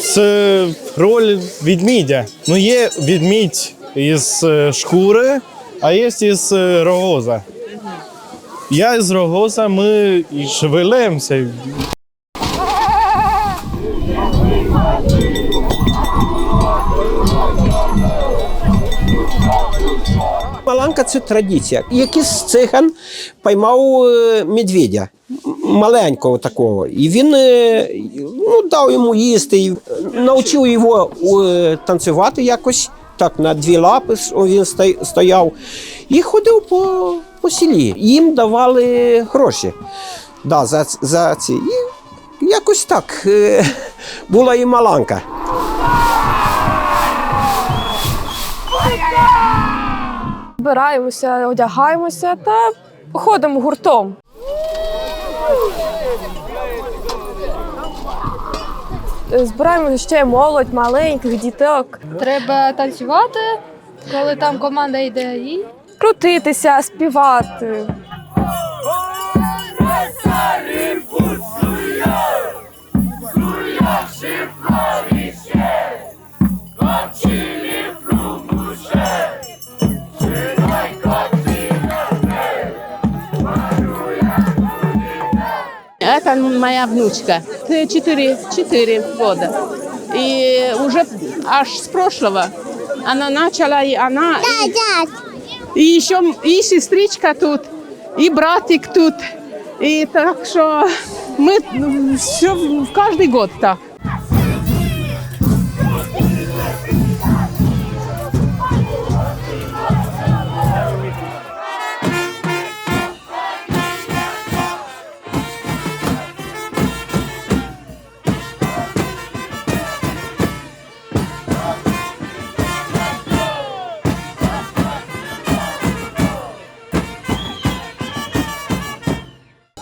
Це роль відмідя. Ну, є відмідь із е, шкури, а є із е, рогоза. Я із рогоза, ми і. Маланка це традиція. Якийсь циган поймав е, медведя маленького такого. І він е, ну, дав йому їсти, і, навчив його е, танцювати якось. Так, на дві лапи він стояв і ходив по, по селі. Їм давали гроші да, за, за ці. І якось так була і маланка. Збираємося, одягаємося та ходимо гуртом. Збираємо ще молодь, маленьких діток, Треба танцювати, коли там команда йде, і крутитися, співати. Это моя внучка. Т- Четыре, четыре года. И уже аж с прошлого она начала, и она... И еще и сестричка тут, и братик тут. И так что мы все каждый год так.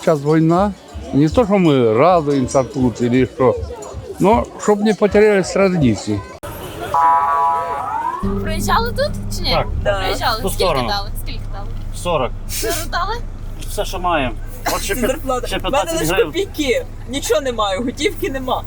Сейчас война. Не то, что мы радуемся тут или что, но чтобы не потерялись традиции. Приїжджали тут чи ні? Так. Приїжджали. Ту Скільки сторону. дали? Скільки дали? 40. Сиру дали? Все, що маємо. От ще, п'ят- зарплата. ще У мене 15 лише гривень. копійки. Нічого немає, готівки нема.